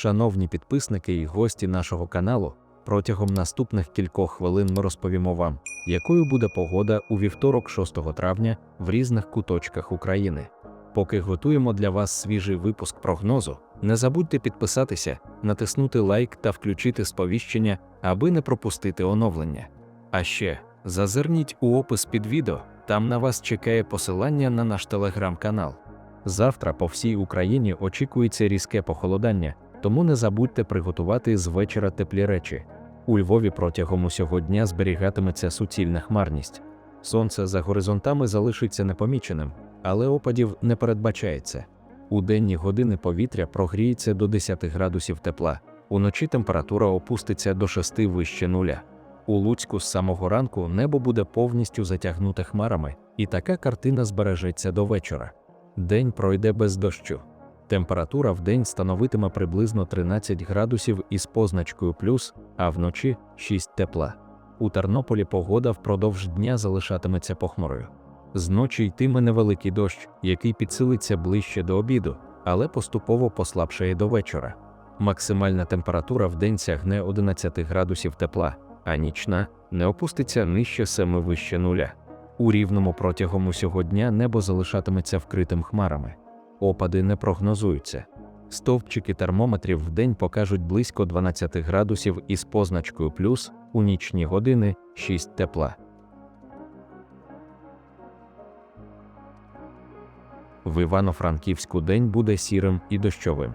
Шановні підписники і гості нашого каналу, протягом наступних кількох хвилин ми розповімо вам, якою буде погода у вівторок 6 травня в різних куточках України. Поки готуємо для вас свіжий випуск прогнозу, не забудьте підписатися, натиснути лайк та включити сповіщення, аби не пропустити оновлення. А ще зазирніть у опис під відео, там на вас чекає посилання на наш телеграм-канал. Завтра по всій Україні очікується різке похолодання, тому не забудьте приготувати з вечора теплі речі. У Львові протягом усього дня зберігатиметься суцільна хмарність. Сонце за горизонтами залишиться непоміченим, але опадів не передбачається. У денні години повітря прогріється до 10 градусів тепла, уночі температура опуститься до 6 вище нуля. У Луцьку з самого ранку небо буде повністю затягнуте хмарами, і така картина збережеться до вечора. День пройде без дощу. Температура в день становитиме приблизно 13 градусів із позначкою плюс, а вночі 6 тепла. У Тернополі погода впродовж дня залишатиметься похмурою. Зночі йтиме невеликий дощ, який підсилиться ближче до обіду, але поступово послабшає до вечора. Максимальна температура в день сягне 11 градусів тепла, а нічна не опуститься нижче 7 вище нуля. У рівному протягом усього дня небо залишатиметься вкритим хмарами. Опади не прогнозуються. Стовпчики термометрів в день покажуть близько 12 градусів із позначкою плюс, у нічні години 6 тепла. В Івано-Франківську день буде сірим і дощовим.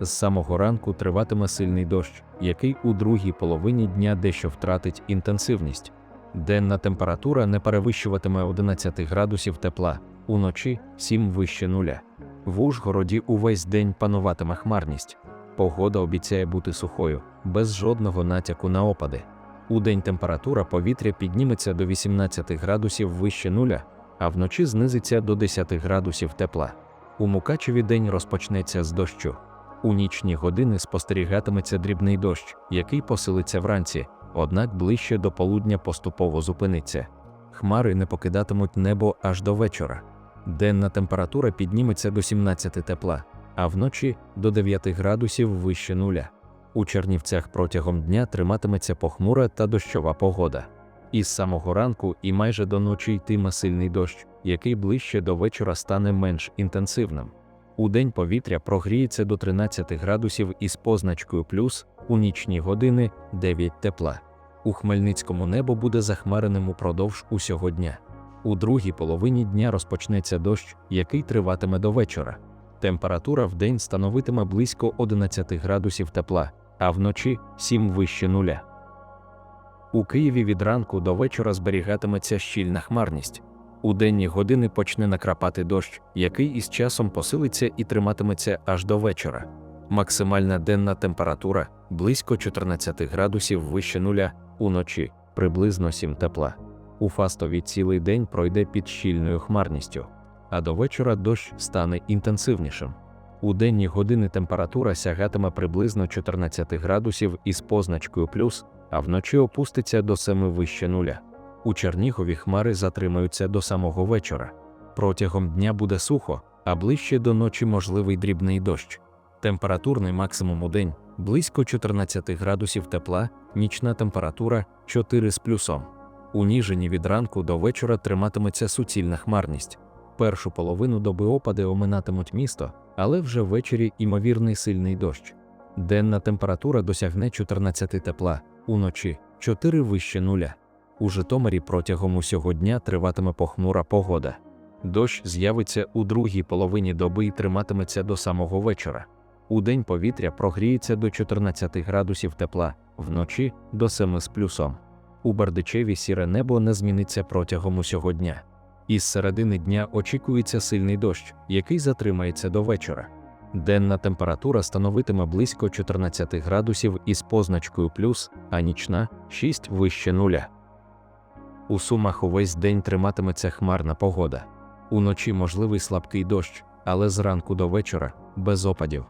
З самого ранку триватиме сильний дощ, який у другій половині дня дещо втратить інтенсивність. Денна температура не перевищуватиме 11 градусів тепла, уночі 7 вище нуля. В Ужгороді увесь день пануватиме хмарність. Погода обіцяє бути сухою, без жодного натяку на опади. Удень температура повітря підніметься до 18 градусів вище нуля, а вночі знизиться до 10 градусів тепла. У Мукачеві день розпочнеться з дощу. У нічні години спостерігатиметься дрібний дощ, який посилиться вранці, однак ближче до полудня поступово зупиниться. Хмари не покидатимуть небо аж до вечора. Денна температура підніметься до 17 тепла, а вночі до 9 градусів вище нуля. У Чернівцях протягом дня триматиметься похмура та дощова погода. Із самого ранку і майже до ночі йтиме сильний дощ, який ближче до вечора стане менш інтенсивним. У день повітря прогріється до 13 градусів із позначкою плюс, у нічні години 9 тепла. У Хмельницькому небо буде захмареним упродовж усього дня. У другій половині дня розпочнеться дощ, який триватиме до вечора. Температура в день становитиме близько 11 градусів тепла, а вночі 7 вище нуля. У Києві від ранку до вечора зберігатиметься щільна хмарність. У денні години почне накрапати дощ, який із часом посилиться і триматиметься аж до вечора. Максимальна денна температура близько 14 градусів вище нуля, уночі приблизно 7 тепла. У Фастові цілий день пройде під щільною хмарністю, а до вечора дощ стане інтенсивнішим. У денні години температура сягатиме приблизно 14 градусів із позначкою плюс, а вночі опуститься до 7 вище нуля. У Чернігові хмари затримаються до самого вечора. Протягом дня буде сухо, а ближче до ночі можливий дрібний дощ. Температурний максимум у день близько 14 градусів тепла, нічна температура 4 з плюсом. У Ніжині від ранку до вечора триматиметься суцільна хмарність. Першу половину доби опади оминатимуть місто, але вже ввечері імовірний сильний дощ. Денна температура досягне 14 тепла, уночі 4 вище нуля. У Житомирі протягом усього дня триватиме похмура погода. Дощ з'явиться у другій половині доби і триматиметься до самого вечора. У день повітря прогріється до 14 градусів тепла, вночі до 7 з плюсом. У Бердичеві сіре небо не зміниться протягом усього дня. Із середини дня очікується сильний дощ, який затримається до вечора. Денна температура становитиме близько 14 градусів із позначкою плюс, а нічна 6 вище нуля. У Сумах увесь день триматиметься хмарна погода. Уночі можливий слабкий дощ, але зранку до вечора без опадів.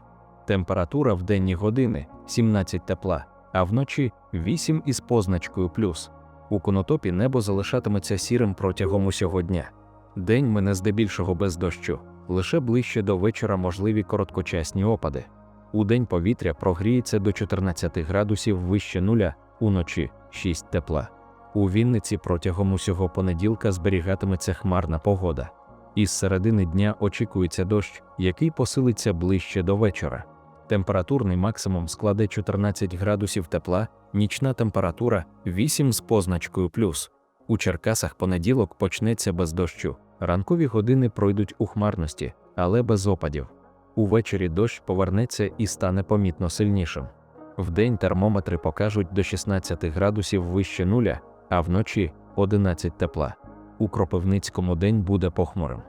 Температура в денні години 17 тепла, а вночі 8 із позначкою плюс. У конотопі небо залишатиметься сірим протягом усього дня. День мене здебільшого без дощу, лише ближче до вечора можливі короткочасні опади. Удень повітря прогріється до 14 градусів вище нуля, уночі 6 тепла. У Вінниці протягом усього понеділка зберігатиметься хмарна погода. Із середини дня очікується дощ, який посилиться ближче до вечора. Температурний максимум складе 14 градусів тепла, нічна температура 8 з позначкою плюс. У Черкасах понеділок почнеться без дощу. Ранкові години пройдуть у хмарності, але без опадів. Увечері дощ повернеться і стане помітно сильнішим. Вдень термометри покажуть до 16 градусів вище нуля, а вночі 11 тепла. У Кропивницькому день буде похмурим.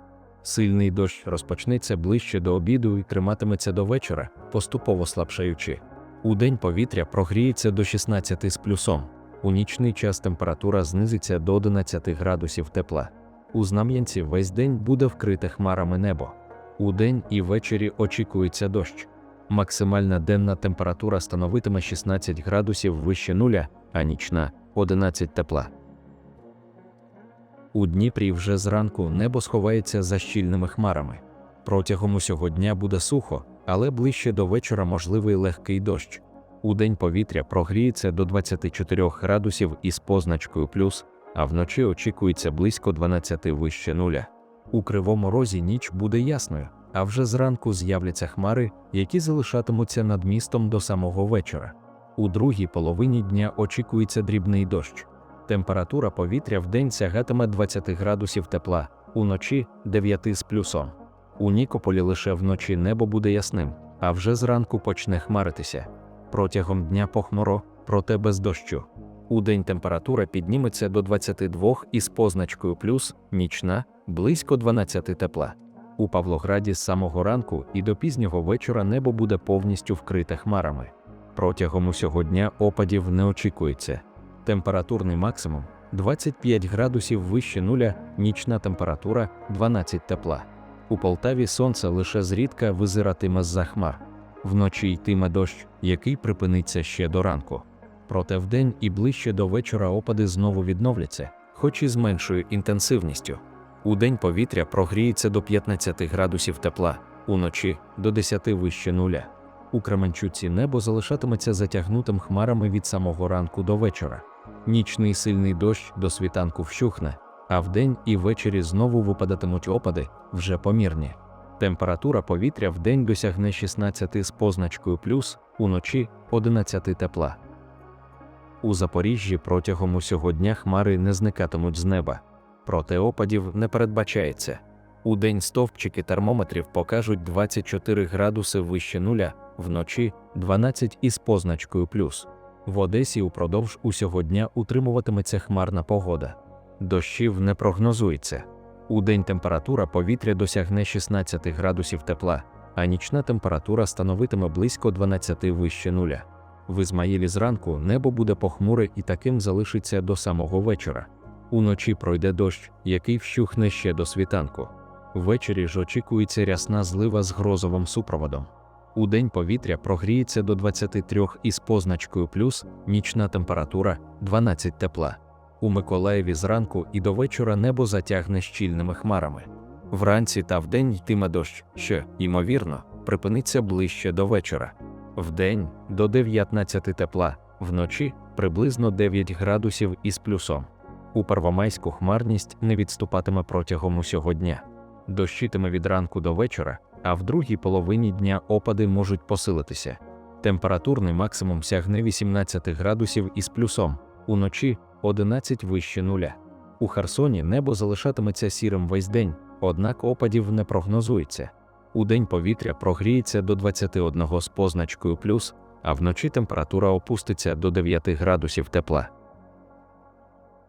Сильний дощ розпочнеться ближче до обіду і триматиметься до вечора, поступово слабшаючи. У день повітря прогріється до 16 з плюсом. У нічний час температура знизиться до 11 градусів тепла. У Знам'янці весь день буде вкрите хмарами небо. У день і ввечері очікується дощ. Максимальна денна температура становитиме 16 градусів вище нуля, а нічна 11 тепла. У Дніпрі вже зранку небо сховається за щільними хмарами. Протягом усього дня буде сухо, але ближче до вечора можливий легкий дощ. У день повітря прогріється до 24 градусів із позначкою плюс, а вночі очікується близько 12 вище нуля. У кривому розі ніч буде ясною, а вже зранку з'являться хмари, які залишатимуться над містом до самого вечора. У другій половині дня очікується дрібний дощ. Температура повітря в день сягатиме 20 градусів тепла, уночі 9 з плюсом. У Нікополі лише вночі небо буде ясним, а вже зранку почне хмаритися. Протягом дня похмуро, проте без дощу. У день температура підніметься до 22 із позначкою плюс, нічна близько 12 тепла. У Павлограді з самого ранку і до пізнього вечора небо буде повністю вкрите хмарами. Протягом усього дня опадів не очікується. Температурний максимум 25 градусів вище нуля, нічна температура 12 тепла. У Полтаві сонце лише зрідка визиратиме з-за хмар. Вночі йтиме дощ, який припиниться ще до ранку. Проте вдень і ближче до вечора опади знову відновляться, хоч і з меншою інтенсивністю. У день повітря прогріється до 15 градусів тепла, уночі до 10 вище нуля. У Кременчуці небо залишатиметься затягнутим хмарами від самого ранку до вечора. Нічний сильний дощ до світанку вщухне, а вдень і ввечері знову випадатимуть опади, вже помірні. Температура повітря вдень досягне 16 з позначкою плюс, уночі 11 тепла. У Запоріжжі протягом усього дня хмари не зникатимуть з неба, проте опадів не передбачається. У день стовпчики термометрів покажуть 24 градуси вище нуля, вночі 12 із позначкою плюс. В Одесі упродовж усього дня утримуватиметься хмарна погода. Дощів не прогнозується. У день температура повітря досягне 16 градусів тепла, а нічна температура становитиме близько 12 вище нуля. В Ізмаїлі зранку небо буде похмуре і таким залишиться до самого вечора. Уночі пройде дощ, який вщухне ще до світанку. Ввечері ж очікується рясна злива з грозовим супроводом. У день повітря прогріється до 23 із позначкою плюс, нічна температура 12 тепла. У Миколаєві зранку і до вечора небо затягне щільними хмарами. Вранці та вдень йтиме дощ, що, ймовірно, припиниться ближче до вечора. Вдень до 19 тепла, вночі приблизно 9 градусів із плюсом. У Первомайську хмарність не відступатиме протягом усього дня. Дощитиме від ранку до вечора, а в другій половині дня опади можуть посилитися. Температурний максимум сягне 18 градусів із плюсом, уночі 11 вище нуля. У Херсоні небо залишатиметься сірим весь день, однак опадів не прогнозується. У день повітря прогріється до 21 з позначкою плюс, а вночі температура опуститься до 9 градусів тепла.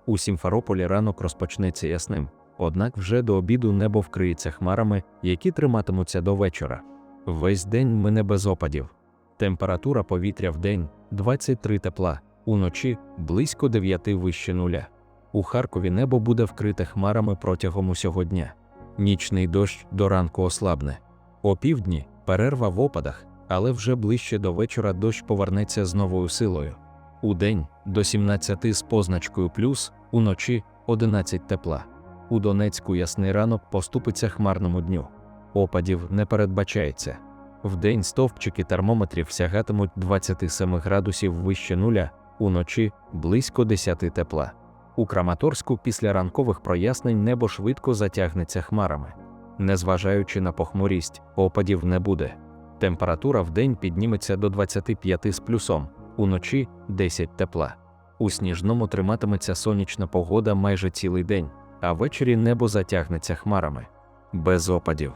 У Сімферополі ранок розпочнеться ясним, однак вже до обіду небо вкриється хмарами, які триматимуться до вечора. Весь день мине без опадів. Температура повітря в день 23 тепла, уночі близько 9 вище нуля. У Харкові небо буде вкрите хмарами протягом усього дня. Нічний дощ до ранку ослабне. О півдні перерва в опадах, але вже ближче до вечора дощ повернеться з новою силою. У день до 17 з позначкою плюс, уночі 11 тепла. У Донецьку ясний ранок поступиться хмарному дню. Опадів не передбачається. Вдень стовпчики термометрів сягатимуть 27 градусів вище нуля, уночі близько 10 тепла. У Краматорську після ранкових прояснень небо швидко затягнеться хмарами. Незважаючи на похмурість, опадів не буде. Температура вдень підніметься до 25 з плюсом, уночі 10 тепла. У сніжному триматиметься сонячна погода майже цілий день, а ввечері небо затягнеться хмарами. Без опадів.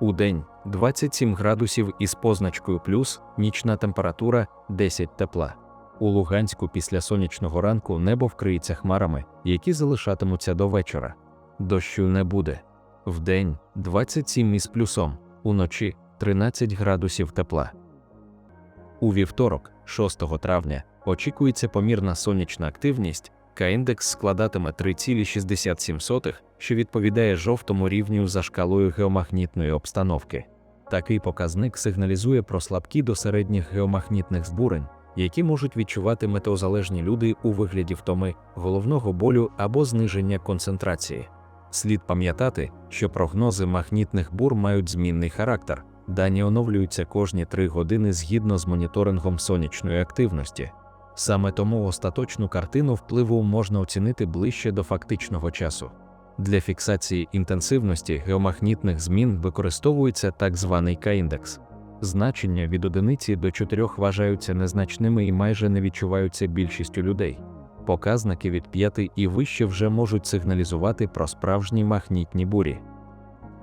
Удень 27 градусів із позначкою плюс, нічна температура 10 тепла. У Луганську після сонячного ранку небо вкриється хмарами, які залишатимуться до вечора. Дощу не буде. Вдень 27 із плюсом, уночі 13 градусів тепла. У вівторок, 6 травня, очікується помірна сонячна активність, К-індекс складатиме 3,67, що відповідає жовтому рівню за шкалою геомагнітної обстановки. Такий показник сигналізує про слабкі до середніх геомагнітних збурень, які можуть відчувати метеозалежні люди у вигляді втоми, головного болю або зниження концентрації. Слід пам'ятати, що прогнози магнітних бур мають змінний характер, дані оновлюються кожні 3 години згідно з моніторингом сонячної активності. Саме тому остаточну картину впливу можна оцінити ближче до фактичного часу. Для фіксації інтенсивності геомагнітних змін використовується так званий К-індекс. Значення від одиниці до 4 вважаються незначними і майже не відчуваються більшістю людей. Показники від 5 і вище вже можуть сигналізувати про справжні магнітні бурі.